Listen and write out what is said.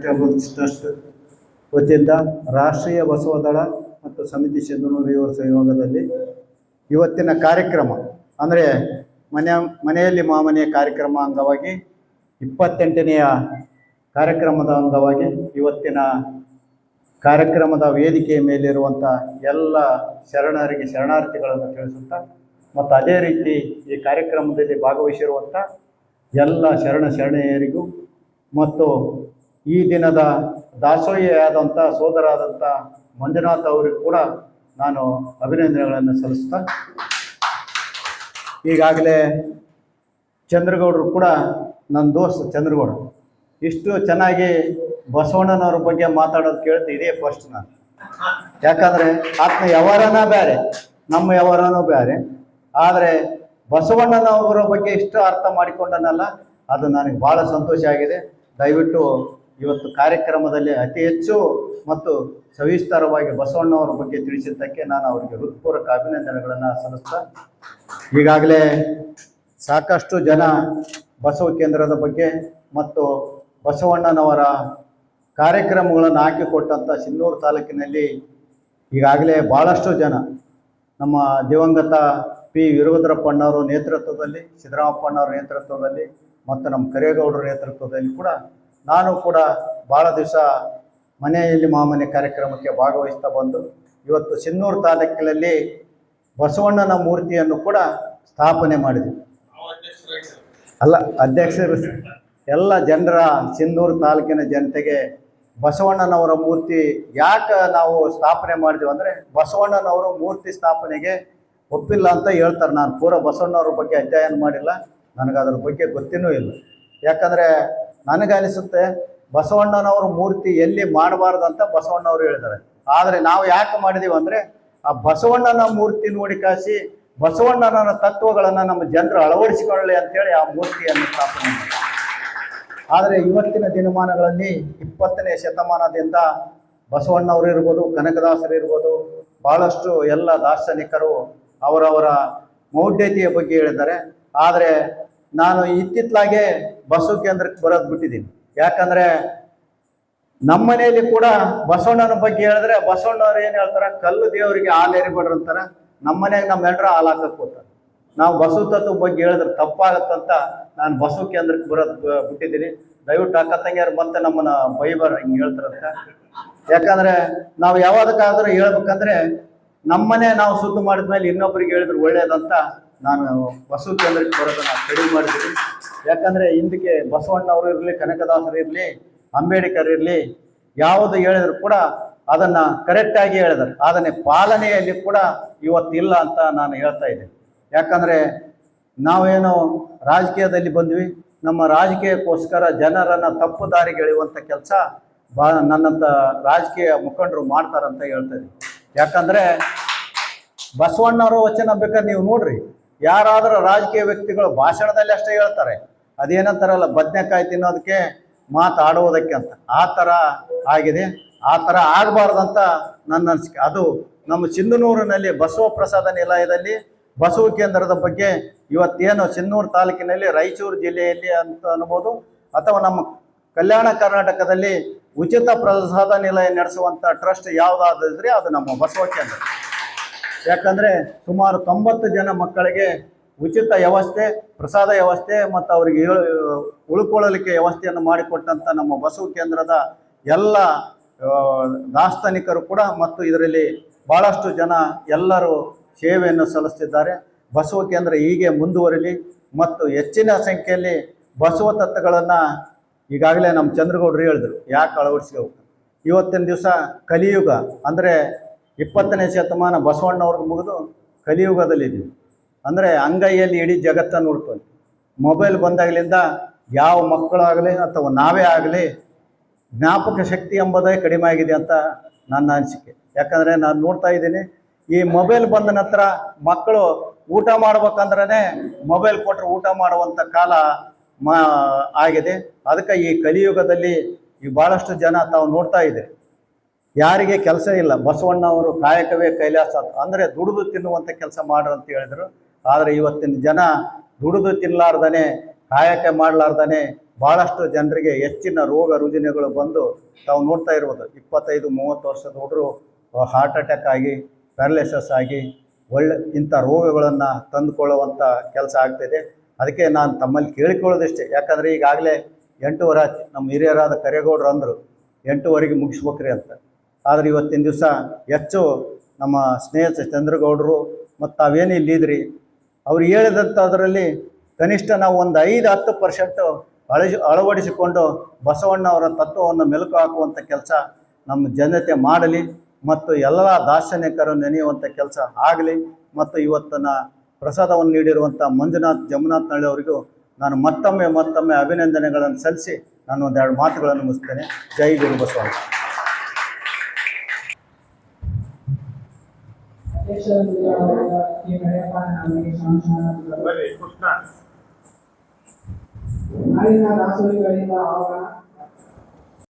Trust ವತಿಯಿಂದ ರಾಷ್ಟ್ರೀಯ ಬಸವ ದಳ ಮತ್ತು ಸಮಿತಿ ಸಿಂಧನೂರು ಯುವ ಸಂಯೋಗದಲ್ಲಿ ಇವತ್ತಿನ ಕಾರ್ಯಕ್ರಮ, ಅಂದರೆ ಮನೆ, ಮನೆಯಲ್ಲಿ ಮಾಮನೆಯ ಕಾರ್ಯಕ್ರಮ ಅಂಗವಾಗಿ ಇಪ್ಪತ್ತೆಂಟನೆಯ ಕಾರ್ಯಕ್ರಮದ ಅಂಗವಾಗಿ ಇವತ್ತಿನ ಕಾರ್ಯಕ್ರಮದ ವೇದಿಕೆಯ ಮೇಲಿರುವಂಥ ಎಲ್ಲ ಶರಣರಿಗೆ ಶರಣಾರ್ಥಿಗಳನ್ನು ತಿಳಿಸುತ್ತಾ ಮತ್ತು ಅದೇ ರೀತಿ ಈ ಕಾರ್ಯಕ್ರಮದಲ್ಲಿ ಭಾಗವಹಿಸಿರುವಂಥ ಎಲ್ಲ ಶರಣ ಶರಣೆಯರಿಗೂ ಮತ್ತು ಈ ದಿನದ ದಾಸೋಹಿಯಾದಂಥ ಸೋದರಾದಂಥ ಮಂಜುನಾಥ್ ಅವರಿಗೂ ಕೂಡ ನಾನು ಅಭಿನಂದನೆಗಳನ್ನು ಸಲ್ಲಿಸ್ತಾ ಈಗಾಗಲೇ ಚಂದ್ರಗೌಡರು ಕೂಡ ನನ್ನ ದೋಸ್ತ ಚಂದ್ರಗೌಡ. ಇಷ್ಟು ಚೆನ್ನಾಗಿ ಬಸವಣ್ಣನವ್ರ ಬಗ್ಗೆ ಮಾತಾಡೋದು ಕೇಳ್ತೀನಿ ಇದೇ ಫಸ್ಟ್ ನಾನು. ಯಾಕಂದರೆ ಆತ್ಮ ವ್ಯವಹಾರನ ಬೇರೆ, ನಮ್ಮ ವ್ಯವಹಾರನೂ ಬೇರೆ. ಆದರೆ ಬಸವಣ್ಣನವರ ಬಗ್ಗೆ ಇಷ್ಟು ಅರ್ಥ ಮಾಡಿಕೊಂಡನಲ್ಲ, ಅದು ನನಗೆ ಭಾಳ ಸಂತೋಷ ಆಗಿದೆ. ದಯವಿಟ್ಟು ಇವತ್ತು ಕಾರ್ಯಕ್ರಮದಲ್ಲಿ ಅತಿ ಹೆಚ್ಚು ಮತ್ತು ಸವಿಸ್ತಾರವಾಗಿ ಬಸವಣ್ಣವರ ಬಗ್ಗೆ ತಿಳಿಸಿದ್ದಕ್ಕೆ ನಾನು ಅವರಿಗೆ ಹೃತ್ಪೂರ್ವಕ ಅಭಿನಂದನೆಗಳನ್ನು ಸಲ್ಲಿಸ್ತಾ, ಈಗಾಗಲೇ ಸಾಕಷ್ಟು ಜನ ಬಸವ ಕೇಂದ್ರದ ಬಗ್ಗೆ ಮತ್ತು ಬಸವಣ್ಣನವರ ಕಾರ್ಯಕ್ರಮಗಳನ್ನು ಹಾಕಿಕೊಟ್ಟಂಥ ಸಿಂಧೂರು ತಾಲೂಕಿನಲ್ಲಿ ಈಗಾಗಲೇ ಭಾಳಷ್ಟು ಜನ ನಮ್ಮ ದಿವಂಗತ ಪಿ. ವಿರಭದ್ರಪ್ಪಣ್ಣವರು ನೇತೃತ್ವದಲ್ಲಿ ಸಿದ್ದರಾಮಪ್ಪಣ್ಣವ್ರ ನೇತೃತ್ವದಲ್ಲಿ ಮತ್ತು ನಮ್ಮ ಕರೇಗೌಡರ ನೇತೃತ್ವದಲ್ಲಿ ಕೂಡ ನಾನು ಕೂಡ ಭಾಳ ದಿವಸ ಮನೆಯಲ್ಲಿ ಮಾಮನೆ ಕಾರ್ಯಕ್ರಮಕ್ಕೆ ಭಾಗವಹಿಸ್ತಾ ಬಂದು, ಇವತ್ತು ಸಿನ್ನೂರು ತಾಲೂಕಿನಲ್ಲಿ ಬಸವಣ್ಣನ ಮೂರ್ತಿಯನ್ನು ಕೂಡ ಸ್ಥಾಪನೆ ಮಾಡಿದ್ವಿ. ಅಲ್ಲ, ಅಧ್ಯಕ್ಷರು ಎಲ್ಲ ಜನರ ಸಿಂಧೂರು ತಾಲೂಕಿನ ಜನತೆಗೆ ಬಸವಣ್ಣನವರ ಮೂರ್ತಿ ಯಾಕೆ ನಾವು ಸ್ಥಾಪನೆ ಮಾಡಿದ್ವಿ ಅಂದರೆ, ಬಸವಣ್ಣನವರ ಮೂರ್ತಿ ಸ್ಥಾಪನೆಗೆ ಒಪ್ಪಿಲ್ಲ ಅಂತ ಹೇಳ್ತಾರೆ. ನಾನು ಪೂರ ಬಸವಣ್ಣವ್ರ ಬಗ್ಗೆ ಅಧ್ಯಯನ ಮಾಡಿಲ್ಲ. ನನಗೆ ಅದ್ರ ಬಗ್ಗೆ ಗೊತ್ತಿನೂ ಇಲ್ಲ. ಯಾಕಂದರೆ ನನಗನಿಸುತ್ತೆ ಬಸವಣ್ಣನವರು ಮೂರ್ತಿ ಎಲ್ಲಿ ಮಾಡಬಾರ್ದು ಅಂತ ಬಸವಣ್ಣವ್ರು ಹೇಳಿದ್ದಾರೆ. ಆದರೆ ನಾವು ಯಾಕೆ ಮಾಡಿದೀವಿ ಅಂದರೆ, ಆ ಬಸವಣ್ಣನ ಮೂರ್ತಿ ನೋಡಿ ಕಾಸಿ ಬಸವಣ್ಣನ ತತ್ವಗಳನ್ನು ನಮ್ಮ ಜನರು ಅಳವಡಿಸಿಕೊಳ್ಳಿ ಅಂತೇಳಿ ಆ ಮೂರ್ತಿಯನ್ನು ಸ್ಥಾಪನೆ ಮಾಡಿದೆ ಆದರೆ ಇವತ್ತಿನ ದಿನಮಾನಗಳಲ್ಲಿ ಇಪ್ಪತ್ತನೇ ಶತಮಾನದಿಂದ ಬಸವಣ್ಣವರು ಇರ್ಬೋದು, ಕನಕದಾಸರು ಇರ್ಬೋದು ಭಾಳಷ್ಟು ಎಲ್ಲ ದಾರ್ಶನಿಕರು ಅವರವರ ಮೌಢ್ಯತೆಯ ಬಗ್ಗೆ ಹೇಳಿದ್ದಾರೆ. ಆದರೆ ನಾನು ಇತ್ತಿತ್ತಲಾಗೆ ಬಸವ ಕೇಂದ್ರಕ್ಕೆ ಬರೋದು ಬಿಟ್ಟಿದ್ದೀನಿ. ಯಾಕಂದರೆ ನಮ್ಮ ಮನೆಯಲ್ಲಿ ಕೂಡ ಬಸವಣ್ಣನ ಬಗ್ಗೆ ಹೇಳಿದ್ರೆ ಬಸವಣ್ಣವ್ರು ಏನು ಹೇಳ್ತಾರೆ? ಕಲ್ಲು ದೇವರಿಗೆ ಹಾಲು ಅಂತಾರೆ. ನಮ್ಮ ಮನೆಯಾಗ ನಮ್ಮ ಎಲ್ರ ಹಾಲು ಹಾಕಕ್ಕೆ ಹೋಗ್ತಾರೆ. ನಾವು ಬಸವ ತತ್ವ ಬಗ್ಗೆ ಹೇಳಿದ್ರೆ ತಪ್ಪಾಗತ್ತಂತ ನಾನು ಬಸವ ಕೇಂದ್ರಕ್ಕೆ ಬರೋದು ಬಿಟ್ಟಿದ್ದೀನಿ. ದಯವಿಟ್ಟು ಅಕ್ಕ ತಂಗಿಯರು ಮತ್ತೆ ನಮ್ಮನ್ನ ಬೈಬರ್ ಹಿಂಗೆ ಹೇಳ್ತಾರಂತ. ಯಾಕಂದ್ರೆ ನಾವು ಯಾವ್ದಕ್ಕಾದ್ರೂ ಹೇಳ್ಬೇಕಂದ್ರೆ ನಮ್ಮನೆ ನಾವು ಶುದ್ಧ ಮಾಡಿದ್ಮೇಲೆ ಇನ್ನೊಬ್ಬರಿಗೆ ಹೇಳಿದ್ರೆ ಒಳ್ಳೇದಂತ ನಾನು ಬಸವ ಕೇಂದ್ರಕ್ಕೆ ಬರೋದನ್ನ ಕಡಿಮೆ ಮಾಡಿದ್ದೀನಿ. ಯಾಕಂದ್ರೆ ಹಿಂದಕ್ಕೆ ಬಸವಣ್ಣವರು ಇರಲಿ, ಕನಕದಾಸರು ಇರಲಿ, ಅಂಬೇಡ್ಕರ್ ಇರಲಿ, ಯಾವುದು ಹೇಳಿದ್ರು ಕೂಡ ಅದನ್ನ ಕರೆಕ್ಟಾಗಿ ಹೇಳಿದ್ದಾರೆ ಅದನ್ನೇ ಪಾಲನೆಯಲ್ಲಿ ಕೂಡ ಇವತ್ತಿಲ್ಲ ಅಂತ ನಾನು ಹೇಳ್ತಾ ಇದ್ದೀನಿ. ಯಾಕಂದ್ರೆ ನಾವೇನು ರಾಜಕೀಯದಲ್ಲಿ ಬಂದ್ವಿ. ನಮ್ಮ ರಾಜಕೀಯಕ್ಕೋಸ್ಕರ ಜನರನ್ನ ತಪ್ಪು ದಾರಿಗೆ ಎಳೆಯುವಂಥ ಕೆಲಸ ಬಾ ರಾಜಕೀಯ ಮುಖಂಡರು ಮಾಡ್ತಾರಂತ ಹೇಳ್ತಾ ಇದ್ದೀನಿ. ಯಾಕಂದ್ರೆ ಬಸವಣ್ಣವರು ವಚನ ಬೇಕಾದ್ರೆ ನೀವು ನೋಡ್ರಿ. ಯಾರಾದರೂ ರಾಜಕೀಯ ವ್ಯಕ್ತಿಗಳು ಭಾಷಣದಲ್ಲಿ ಅಷ್ಟೇ ಹೇಳ್ತಾರೆ. ಅದೇನಂತಾರಲ್ಲ, ಬದನೆಕಾಯಿ ತಿನ್ನೋದಕ್ಕೆ ಮಾತಾಡುವುದಕ್ಕೆ ಅಂತ. ಆ ಥರ ಆಗಿದೆ. ಆ ಥರ ಆಗಬಾರ್ದಂತ ನನ್ನ ಅನಿಸಿಕೆ. ಅದು ನಮ್ಮ ಸಿಂಧನೂರಿನಲ್ಲಿ ಬಸವ ಪ್ರಸಾದ ನಿಲಯದಲ್ಲಿ, ಬಸವ ಕೇಂದ್ರದ ಬಗ್ಗೆ ಇವತ್ತೇನು ಸಿನ್ನೂರು ತಾಲೂಕಿನಲ್ಲಿ ರಾಯಚೂರು ಜಿಲ್ಲೆಯಲ್ಲಿ ಅಂತ ಅನ್ಬೋದು, ಅಥವಾ ನಮ್ಮ ಕಲ್ಯಾಣ ಕರ್ನಾಟಕದಲ್ಲಿ ಉಚಿತ ಪ್ರಸಾದ ನಿಲಯ ನಡೆಸುವಂಥ ಟ್ರಸ್ಟ್ ಯಾವುದಾದ್ರೆ ಅದು ನಮ್ಮ ಬಸವ ಕೇಂದ್ರ. ಯಾಕಂದರೆ ಸುಮಾರು ತೊಂಬತ್ತು ಜನ ಮಕ್ಕಳಿಗೆ ಉಚಿತ ವ್ಯವಸ್ಥೆ ಪ್ರಸಾದ ವ್ಯವಸ್ಥೆ ಮತ್ತು ಅವರಿಗೆ ಉಳ್ಕೊಳ್ಳಲಿಕ್ಕೆ ವ್ಯವಸ್ಥೆಯನ್ನು ಮಾಡಿಕೊಟ್ಟಂಥ ನಮ್ಮ ಬಸವ ಕೇಂದ್ರದ ಎಲ್ಲ ಆ, ದಾಸ್ತನಿಕರು ಕೂಡ ಮತ್ತು ಇದರಲ್ಲಿ ಭಾಳಷ್ಟು ಜನ ಎಲ್ಲರೂ ಸೇವೆಯನ್ನು ಸಲ್ಲಿಸ್ತಿದ್ದಾರೆ. ಬಸವ ಕೇಂದ್ರ ಹೀಗೆ ಮುಂದುವರಿಲಿ ಮತ್ತು ಹೆಚ್ಚಿನ ಸಂಖ್ಯೆಯಲ್ಲಿ ಬಸವ ತತ್ವಗಳನ್ನು ಈಗಾಗಲೇ ನಮ್ಮ ಚಂದ್ರಗೌಡರು ಹೇಳಿದ್ರು. ಯಾಕೆ ಅಳವಡಿಸ್ಕೋಬೇಕು ಇವತ್ತಿನ ದಿವಸ ಕಲಿಯುಗ. ಅಂದರೆ ಇಪ್ಪತ್ತನೇ ಶತಮಾನ ಬಸವಣ್ಣವ್ರಿಗೆ ಮುಗಿದು ಕಲಿಯುಗದಲ್ಲಿದ್ದೀವಿ ಅಂದರೆ ಅಂಗೈಯಲ್ಲಿ ಇಡೀ ಜಗತ್ತನ್ನು ನೋಡ್ಕೊಂಡು ಮೊಬೈಲ್ ಬಂದಾಗಲಿಂದ ಯಾವ ಮಕ್ಕಳಾಗಲಿ ಅಥವಾ ನಾವೇ ಆಗಲಿ ಜ್ಞಾಪಕ ಶಕ್ತಿ ಎಂಬುದೇ ಕಡಿಮೆ ಆಗಿದೆ ಅಂತ ನನ್ನ ಅನಿಸಿಕೆ. ಯಾಕಂದರೆ ನಾನು ನೋಡ್ತಾ ಇದ್ದೀನಿ, ಈ ಮೊಬೈಲ್ ಬಂದ ನಂತರ ಮಕ್ಕಳು ಊಟ ಮಾಡ್ಬೇಕಂದ್ರೆ ಮೊಬೈಲ್ ಕೊಟ್ಟರೆ ಊಟ ಮಾಡುವಂಥ ಕಾಲ ಮಾ, ಆಗಿದೆ. ಅದಕ್ಕೆ ಈ ಕಲಿಯುಗದಲ್ಲಿ ಈ ಭಾಳಷ್ಟು ಜನ ತಾವು ನೋಡ್ತಾ ಇದೆ ಯಾರಿಗೆ ಕೆಲಸ ಇಲ್ಲ. ಬಸವಣ್ಣ ಅವರು ಕಾಯಕವೇ ಕೈಲಾಸ. ಅಂದ್ರೆ ದುಡಿದು ತಿನ್ನುವಂಥ ಕೆಲಸ ಮಾಡ್ರಿ ಅಂತ ಹೇಳಿದ್ರು. ಆದರೆ ಇವತ್ತಿನ ಜನ ದುಡಿದು ತಿನ್ನಲಾರ್ದನೆ ಕಾಯಕ ಮಾಡಲಾರ್ದನೆ ಭಾಳಷ್ಟು ಜನರಿಗೆ ಹೆಚ್ಚಿನ ರೋಗ ರುಜಿನಗಳು ಬಂದು ತಾವು ನೋಡ್ತಾ ಇರ್ಬೋದು. ಇಪ್ಪತ್ತೈದು, ಮೂವತ್ತು ವರ್ಷದ ಹುಡುಗರು ಹಾರ್ಟ್ ಅಟ್ಯಾಕ್ ಆಗಿ ಪ್ಯಾರಲಿಸಸ್ ಆಗಿ ಒಳ್ಳೆ ಇಂಥ ರೋಗಗಳನ್ನು ತಂದುಕೊಳ್ಳುವಂಥ ಕೆಲಸ ಆಗ್ತಿದೆ ಅದಕ್ಕೆ ನಾನು ತಮ್ಮಲ್ಲಿ ಕೇಳಿಕೊಳ್ಳೋದಿಷ್ಟೇ. ಯಾಕಂದರೆ ಈಗಾಗಲೇ ಎಂಟೂವರೆ ನಮ್ಮ ಹಿರಿಯರಾದ ಕರೇಗೌಡರು ಅಂದರು, ಎಂಟೂವರೆಗೆ ಮುಗಿಸ್ಬೇಕ್ರಿ ಅಂತ. ಆದರೆ ಇವತ್ತಿನ ದಿವಸ ಹೆಚ್ಚು ನಮ್ಮ ಸ್ನೇಹಿತ ಚಂದ್ರಗೌಡರು ಮತ್ತು ತಾವೇನು ಇಲ್ಲಿದ್ರಿ, ಅವ್ರು ಹೇಳಿದಂಥದ್ರಲ್ಲಿ ಕನಿಷ್ಠ ನಾವು ಒಂದು ಐದು ಹತ್ತು ಪರ್ಸೆಂಟು ಅಳಜಿ ಅಳವಡಿಸಿಕೊಂಡು ಬಸವಣ್ಣ ಅವರ ತತ್ವವನ್ನು ಮೆಲುಕು ಹಾಕುವಂಥ ಕೆಲಸ ನಮ್ಮ ಜನತೆ ಮಾಡಲಿ ಮತ್ತು ಎಲ್ಲ ದಾರ್ಶನಿಕರು ನೆನೆಯುವಂಥ ಕೆಲಸ ಆಗಲಿ ಮತ್ತು ಇವತ್ತಿನ ಪ್ರಸಾದವನ್ನು ನೀಡಿರುವಂಥ ಮಂಜುನಾಥ್, ಜಮುನಾಥ್ ನಳ್ಳಿ ಅವರಿಗೂ ನಾನು ಮತ್ತೊಮ್ಮೆ ಮತ್ತೊಮ್ಮೆ ಅಭಿನಂದನೆಗಳನ್ನು ಸಲ್ಲಿಸಿ ನಾನು ಒಂದೆರಡು ಮಾತುಗಳನ್ನು ಮುಗಿಸ್ತೇನೆ. ಜೈ ಗುರು ಬಸವಣ್ಣ. ಅಧ್ಯಕ್ಷರಾದ ಕೆ. ಕರಿಯಪ್ಪ ಅವರಿಗೆ ಸಂಶೋಧನಾ ಬರ್ರಿ ಕೃಷ್ಣ ನಾಳಿನ ದಾಸೋಹಿಗಳಿಂದ ಆಹ್ವಾನ